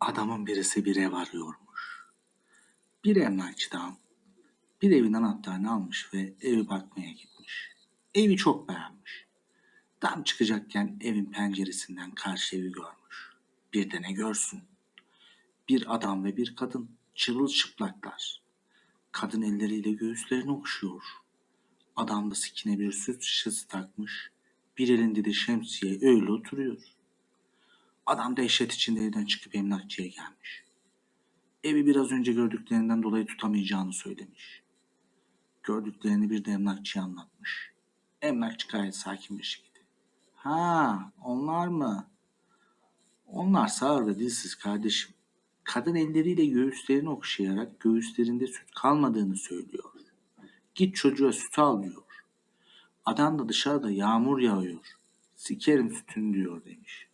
Adamın birisi bir ev arıyormuş. Bir emlakçıdan bir evin anahtarını almış ve evi bakmaya gitmiş. Evi çok beğenmiş. Tam çıkacakken evin penceresinden karşı evi görmüş. Bir de ne görsün? Bir adam ve bir kadın çırılçıplaklar. Kadın elleriyle göğüslerini okşuyor. Adam da sikine bir süt şişesi takmış. Bir elinde de şemsiye öyle oturuyor. Adam dehşet içinde evden çıkıp emlakçıya gelmiş. Evi biraz önce gördüklerinden dolayı tutamayacağını söylemiş. Gördüklerini bir de emlakçıya anlatmış. Emlakçı gayet sakin bir şekilde. Ha, onlar mı? Onlar sağır ve dilsiz kardeşim. Kadın elleriyle göğüslerini okşayarak göğüslerinde süt kalmadığını söylüyor. Git çocuğa süt al diyor. Adam da dışarıda yağmur yağıyor. Sikerim sütünü diyor demiş.